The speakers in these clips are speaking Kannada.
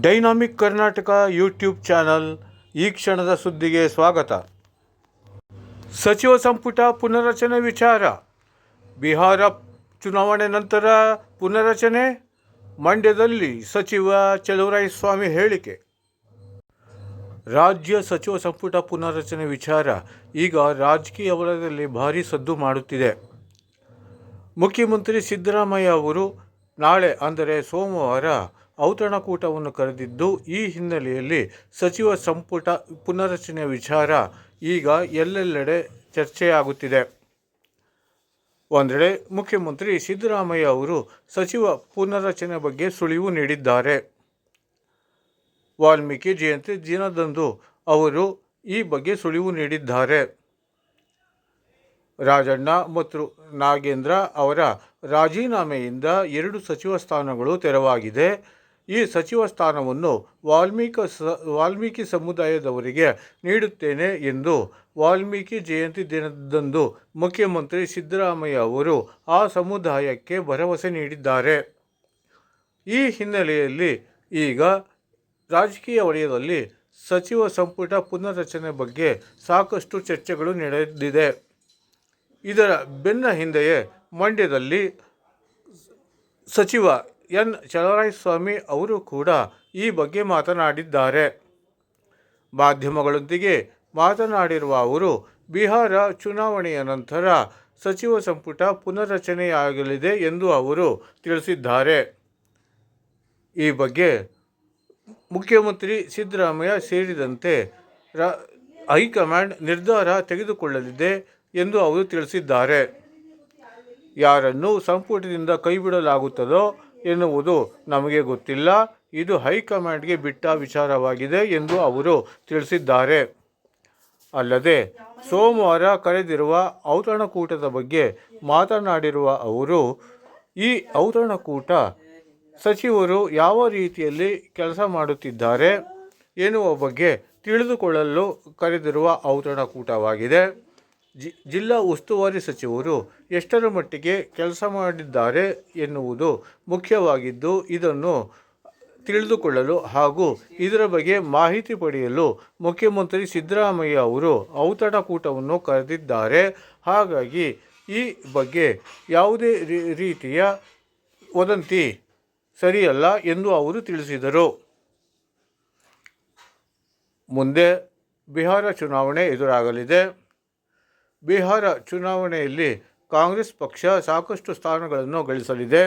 ಡೈನಾಮಿಕ್ ಕರ್ನಾಟಕ ಯೂಟ್ಯೂಬ್ ಚಾನಲ್ ಈ ಕ್ಷಣದ ಸುದ್ದಿಗೆ ಸ್ವಾಗತ. ಸಚಿವ ಸಂಪುಟ ಪುನರ್ರಚನೆ ವಿಚಾರ. ಬಿಹಾರ ಚುನಾವಣೆ ನಂತರ ಪುನರ್ರಚನೆ? ಮಂಡ್ಯದಲ್ಲಿ ಸಚಿವ ಚಲುವರಾಯಸ್ವಾಮಿ ಹೇಳಿಕೆ. ರಾಜ್ಯ ಸಚಿವ ಸಂಪುಟ ಪುನರ್ರಚನೆ ವಿಚಾರ ಈಗ ರಾಜಕೀಯ ವಲಯದಲ್ಲಿ ಭಾರೀ ಸದ್ದು ಮಾಡುತ್ತಿದೆ. ಮುಖ್ಯಮಂತ್ರಿ ಸಿದ್ದರಾಮಯ್ಯ ಅವರು ನಾಳೆ ಅಂದರೆ ಸೋಮವಾರ ಔತಣಕೂಟವನ್ನು ಕರೆದಿದ್ದು, ಈ ಹಿನ್ನೆಲೆಯಲ್ಲಿ ಸಚಿವ ಸಂಪುಟ ಪುನರ್ರಚನೆಯ ವಿಚಾರ ಈಗ ಎಲ್ಲೆಲ್ಲೆಡೆ ಚರ್ಚೆಯಾಗುತ್ತಿದೆ. ಒಂದೆಡೆ ಮುಖ್ಯಮಂತ್ರಿ ಸಿದ್ದರಾಮಯ್ಯ ಅವರು ಸಚಿವ ಪುನರ್ರಚನೆ ಬಗ್ಗೆ ಸುಳಿವು ನೀಡಿದ್ದಾರೆ. ವಾಲ್ಮೀಕಿ ಜಯಂತಿ ದಿನದಂದು ಅವರು ಈ ಬಗ್ಗೆ ಸುಳಿವು ನೀಡಿದ್ದಾರೆ. ರಾಜಣ್ಣ ಮತ್ತು ನಾಗೇಂದ್ರ ಅವರ ರಾಜೀನಾಮೆಯಿಂದ ಎರಡು ಸಚಿವ ಸ್ಥಾನಗಳು ತೆರವಾಗಿದೆ. ಈ ಸಚಿವ ಸ್ಥಾನವನ್ನು ವಾಲ್ಮೀಕಿ ಸ, ವಾಲ್ಮೀಕಿ ಸಮುದಾಯದವರಿಗೆ ನೀಡುತ್ತೇನೆ ಎಂದು ವಾಲ್ಮೀಕಿ ಜಯಂತಿ ದಿನದಂದು ಮುಖ್ಯಮಂತ್ರಿ ಸಿದ್ದರಾಮಯ್ಯ ಅವರು ಆ ಸಮುದಾಯಕ್ಕೆ ಭರವಸೆ ನೀಡಿದ್ದಾರೆ. ಈ ಹಿನ್ನೆಲೆಯಲ್ಲಿ ಈಗ ರಾಜಕೀಯ ವಲಯದಲ್ಲಿ ಸಚಿವ ಸಂಪುಟ ಪುನರ್ರಚನೆ ಬಗ್ಗೆ ಸಾಕಷ್ಟು ಚರ್ಚೆಗಳು ನಡೆದಿದೆ. ಇದರ ಬೆನ್ನ ಹಿಂದೆಯೇ ಮಂಡ್ಯದಲ್ಲಿ ಸಚಿವ ಎನ್. ಚಲರಾಯಸ್ವಾಮಿ ಅವರು ಕೂಡ ಈ ಬಗ್ಗೆ ಮಾತನಾಡಿದ್ದಾರೆ. ಮಾಧ್ಯಮಗಳೊಂದಿಗೆ ಮಾತನಾಡಿರುವ ಅವರು, ಬಿಹಾರ ಚುನಾವಣೆಯ ನಂತರ ಸಚಿವ ಸಂಪುಟ ಪುನರ್ರಚನೆಯಾಗಲಿದೆ ಎಂದು ಅವರು ತಿಳಿಸಿದ್ದಾರೆ. ಈ ಬಗ್ಗೆ ಮುಖ್ಯಮಂತ್ರಿ ಸಿದ್ದರಾಮಯ್ಯ ಸೇರಿದಂತೆ ರ, ಹೈಕಮಾಂಡ್ ನಿರ್ಧಾರ ತೆಗೆದುಕೊಳ್ಳಲಿದೆ ಎಂದು ಅವರು ತಿಳಿಸಿದ್ದಾರೆ. ಯಾರನ್ನು ಸಂಪುಟದಿಂದ ಕೈಬಿಡಲಾಗುತ್ತದೋ ಎನ್ನುವುದು ನಮಗೆ ಗೊತ್ತಿಲ್ಲ. ಇದು ಹೈಕಮಾಂಡ್ಗೆ ಬಿಟ್ಟ ವಿಚಾರವಾಗಿದೆ ಎಂದು ಅವರು ತಿಳಿಸಿದ್ದಾರೆ. ಅಲ್ಲದೆ, ಸೋಮವಾರ ಕರೆದಿರುವ ಔತಣಕೂಟದ ಬಗ್ಗೆ ಮಾತನಾಡಿರುವ ಅವರು, ಈ ಔತಣಕೂಟ ಸಚಿವರು ಯಾವ ರೀತಿಯಲ್ಲಿ ಕೆಲಸ ಮಾಡುತ್ತಿದ್ದಾರೆ ಎನ್ನುವ ಬಗ್ಗೆ ತಿಳಿದುಕೊಳ್ಳಲು ಕರೆದಿರುವ ಔತಣಕೂಟವಾಗಿದೆ. ಜಿ, ಜಿಲ್ಲಾ ಉಸ್ತುವಾರಿ ಸಚಿವರು ಎಷ್ಟರ ಮಟ್ಟಿಗೆ ಕೆಲಸ ಮಾಡಿದ್ದಾರೆ ಎನ್ನುವುದು ಮುಖ್ಯವಾಗಿದ್ದು ಇದನ್ನು ತಿಳಿದುಕೊಳ್ಳಲು ಹಾಗೂ ಇದರ ಬಗ್ಗೆ ಮಾಹಿತಿ ಪಡೆಯಲು ಮುಖ್ಯಮಂತ್ರಿ ಸಿದ್ದರಾಮಯ್ಯ ಅವರು ಔತಣಕೂಟವನ್ನು ಕರೆದಿದ್ದಾರೆ. ಹಾಗಾಗಿ ಈ ಬಗ್ಗೆ ಯಾವುದೇ ರೀತಿಯ ವದಂತಿ ಸರಿಯಲ್ಲ ಎಂದು ಅವರು ತಿಳಿಸಿದರು. ಮುಂದೆ ಬಿಹಾರ ಚುನಾವಣೆ ಎದುರಾಗಲಿದೆ. ಬಿಹಾರ ಚುನಾವಣೆಯಲ್ಲಿ ಕಾಂಗ್ರೆಸ್ ಪಕ್ಷ ಸಾಕಷ್ಟು ಸ್ಥಾನಗಳನ್ನು ಗಳಿಸಲಿದೆ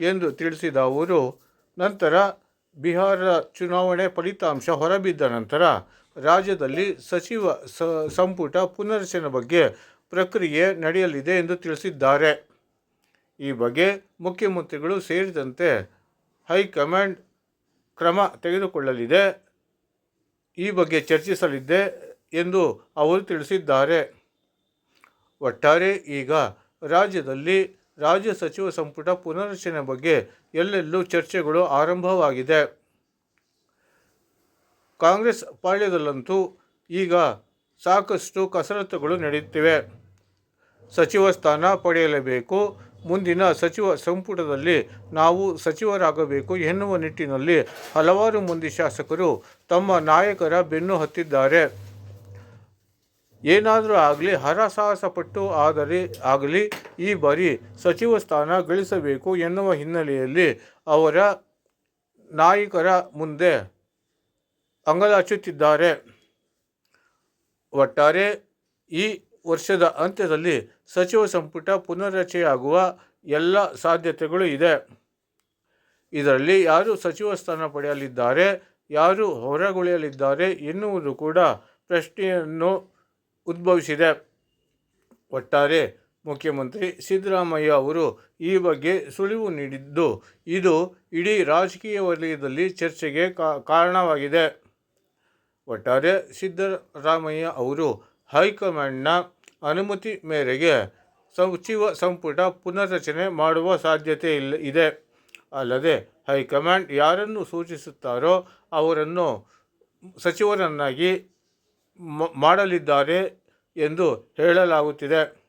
ಎಂದು ತಿಳಿಸಿದ ಅವರು, ನಂತರ ಬಿಹಾರ ಚುನಾವಣೆ ಫಲಿತಾಂಶ ಹೊರಬಿದ್ದ ನಂತರ ರಾಜ್ಯದಲ್ಲಿ ಸಚಿವ ಸ, ಸಂಪುಟ ಪುನರ್ರಚನೆ ಬಗ್ಗೆ ಪ್ರಕ್ರಿಯೆ ನಡೆಯಲಿದೆ ಎಂದು ತಿಳಿಸಿದ್ದಾರೆ. ಈ ಬಗ್ಗೆ ಮುಖ್ಯಮಂತ್ರಿಗಳು ಸೇರಿದಂತೆ ಹೈಕಮಾಂಡ್ ಕ್ರಮ ತೆಗೆದುಕೊಳ್ಳಲಿದೆ. ಈ ಬಗ್ಗೆ ಚರ್ಚಿಸಲಿದೆ ಎಂದು ಅವರು ತಿಳಿಸಿದ್ದಾರೆ. ಒಟ್ಟಾರೆ ಈಗ ರಾಜ್ಯದಲ್ಲಿ ರಾಜ್ಯ ಸಚಿವ ಸಂಪುಟ ಪುನರ್ರಚನೆ ಬಗ್ಗೆ ಎಲ್ಲೆಲ್ಲೂ ಚರ್ಚೆಗಳು ಆರಂಭವಾಗಿದೆ. ಕಾಂಗ್ರೆಸ್ ಪಾಳ್ಯದಲ್ಲಂತೂ ಈಗ ಸಾಕಷ್ಟು ಕಸರತ್ತುಗಳು ನಡೆಯುತ್ತಿವೆ. ಸಚಿವ ಸ್ಥಾನ ಪಡೆಯಲೇಬೇಕು. ಮುಂದಿನ ಸಚಿವ ಸಂಪುಟದಲ್ಲಿ ನಾವು ಸಚಿವರಾಗಬೇಕು ಎನ್ನುವ ನಿಟ್ಟಿನಲ್ಲಿ ಹಲವಾರು ಮಂದಿ ಶಾಸಕರು ತಮ್ಮ ನಾಯಕರ ಬೆನ್ನು ಹತ್ತಿದ್ದಾರೆ. ಏನಾದರೂ ಆಗಲಿ ಹರಸಾಹಸ ಪಟ್ಟು ಆದರೆ ಆಗಲಿ, ಈ ಬಾರಿ ಸಚಿವ ಸ್ಥಾನ ಗಳಿಸಬೇಕು ಎನ್ನುವ ಹಿನ್ನೆಲೆಯಲ್ಲಿ ಅವರ ನಾಯಕರ ಮುಂದೆ ಅಂಗಲಾಚುತ್ತಿದ್ದಾರೆ. ಒಟ್ಟಾರೆ ಈ ವರ್ಷದ ಅಂತ್ಯದಲ್ಲಿ ಸಚಿವ ಸಂಪುಟ ಪುನರ್ರಚೆಯಾಗುವ ಎಲ್ಲ ಸಾಧ್ಯತೆಗಳು ಇದೆ. ಇದರಲ್ಲಿ ಯಾರು ಸಚಿವ ಸ್ಥಾನ ಪಡೆಯಲಿದ್ದಾರೆ, ಯಾರು ಹೊರಗುಳಿಯಲಿದ್ದಾರೆ ಎನ್ನುವುದು ಕೂಡ ಪ್ರಶ್ನೆಯನ್ನು ಉದ್ಭವಿಸಿದೆ ಒಟ್ಟಾರೆ ಮುಖ್ಯಮಂತ್ರಿ ಸಿದ್ದರಾಮಯ್ಯ ಅವರು ಈ ಬಗ್ಗೆ ಸುಳಿವು ನೀಡಿದ್ದು, ಇದು ಇಡೀ ರಾಜಕೀಯ ವಲಯದಲ್ಲಿ ಚರ್ಚೆಗೆ ಕಾರಣವಾಗಿದೆ. ಒಟ್ಟಾರೆ ಸಿದ್ದರಾಮಯ್ಯ ಅವರು ಹೈಕಮಾಂಡ್ನ ಅನುಮತಿ ಮೇರೆಗೆ ಸಚಿವ ಸಂಪುಟ ಪುನರ್ರಚನೆ ಮಾಡುವ ಸಾಧ್ಯತೆ ಇಲ್ಲ ಇದೆ. ಅಲ್ಲದೆ ಹೈಕಮಾಂಡ್ ಯಾರನ್ನು ಸೂಚಿಸುತ್ತಾರೋ ಅವರನ್ನು ಸಚಿವರನ್ನಾಗಿ ಮಾಡಲಿದ್ದಾರೆ ಎಂದು ಹೇಳಲಾಗುತ್ತಿದೆ.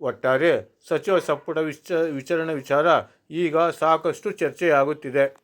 ಒಟ್ಟಾರೆ ಸಚಿವ ಸಂಪುಟ ವಿಚ ವಿಚಾರಣೆ ವಿಚಾರ ಈಗ ಸಾಕಷ್ಟು ಚರ್ಚೆಯಾಗುತ್ತಿದೆ.